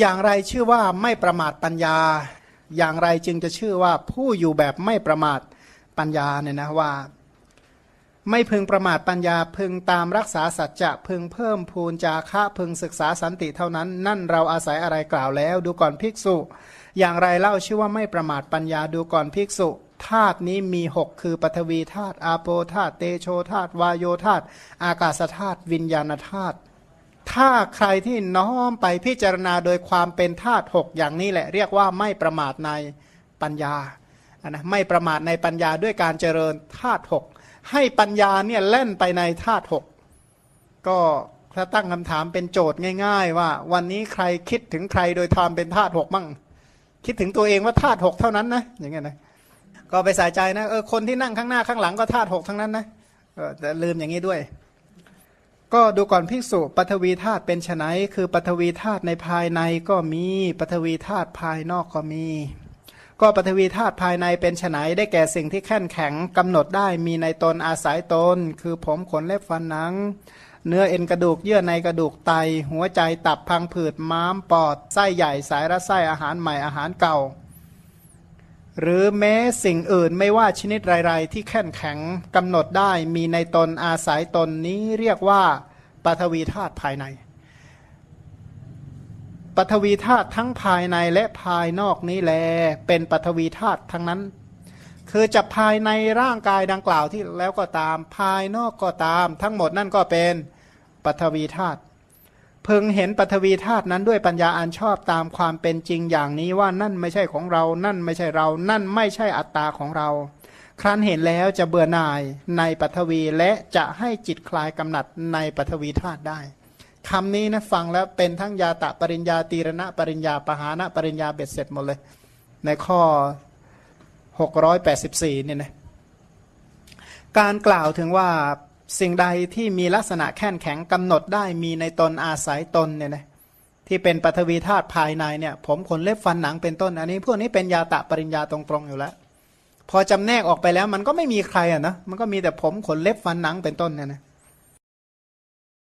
อย่างไรชื่อว่าไม่ประมาทปัญญา อย่างไรจึงจะชื่อว่าผู้อยู่แบบไม่ประมาทปัญญาเนี่ยนะว่า ไม่พึงประมาทปัญญาพึงตามรักษาสัจจะพึงเพิ่มพูนจาคะพึงศึกษาสันติเท่านั้น นั่นเราอาศัยอะไรกล่าวแล้ว ดูก่อนภิกษุ อย่างไรเล่าชื่อว่าไม่ประมาทปัญญาดูก่อนภิกษุธาตุนี้มีหกคือปฐวีธาตุอาโปธาตุเตโชธาตุวายโยธาตุอากาศธาตุวิญญาณธาตุ ถ้าใครที่น้อมไปพิจารณาโดยความเป็นธาตุหกอย่างนี้แหละ เรียกว่าไม่ประมาทในปัญญาอะนะไม่ประมาทในปัญญาด้วยการเจริญธาตุหกให้ปัญญาเนี่ยเล่นไปในธาตุหกก็ถ้าตั้งคำถามเป็นโจทย์ง่าย ๆ ว่า วันนี้ใครคิดถึงใครโดยความเป็นธาตุหกมั่ง คิดถึงตัวเองว่าธาตุหกเท่านั้นนะอย่างเงี้ยนะก็ไปใส่ใจนะเออคนที่นั่งข้างหน้าข้างหลังก็ธาตุหกทั้งนั้นนะเออแต่ลืมอย่างนี้ด้วย ก็ดูก่อนภิกษุปฐวีธาตุเป็นไฉนคือปฐวีธาตุในภายในก็มีปฐวีธาตุภายนอกก็มี ก็ปฐวีธาตุภายในเป็นไฉนได้แก่สิ่งที่แข็งแข็งกำหนดได้มีในตนอาศัยตน คือผมขนเล็บฟันหนัง เนื้อเอ็นกระดูกเยื่อในกระดูกไต หัวใจตับพังผืดม้ามปอดไส้ใหญ่สายระไส้อาหารใหม่อาหารเก่า หรือแม้สิ่งอื่นไม่ว่าชนิดไรๆ ที่แข็งแข็งกำหนดได้มีในตนอาศัยตนนี้เรียกว่าปฐวีธาตุภายในปฐวีธาตุทั้งภายในและภายนอกนี้แล เป็นปฐวีธาตุทั้งนั้น คือจะภายในร่างกายดังกล่าวที่แล้วก็ตาม ภายนอกก็ตาม ทั้งหมดนั่นก็เป็นปฐวีธาตุ เพึงเห็นปฐวีธาตุนั้นด้วยปัญญาอันชอบตามความเป็นจริงอย่างนี้ว่านั่นไม่ใช่ของเรา นั่นไม่ใช่เรา นั่นไม่ใช่อัตตาของเรา ครั้นเห็นแล้วจะเบื่อหน่ายในปฐวีและจะให้จิตคลายกำหนัดในปฐวีธาตุได้คำนี้นะฟังแล้วเป็นทั้งยาตะปริญญาตีรณะปริญญาปหานะปริญญาเบ็ดเสร็จหมดเลย ในข้อ 684เนี่ยนะการกล่าวถึงว่า สิ่งใดที่มีลักษณะแข็งแข็งกำหนดได้มีในตนอาศัยตนเนี่ยนะที่เป็นปฐวีธาตุภายในเนี่ย ผมขนเล็บฟันหนังเป็นต้น อันนี้พวกนี้เป็นยาตะปริญญาตรงๆอยู่แล้ว พอจำแนกออกไปแล้วมันก็ไม่มีใครอะนะมันก็มีแต่ผมขนเล็บฟันหนังเป็นต้นเนี่ยนะ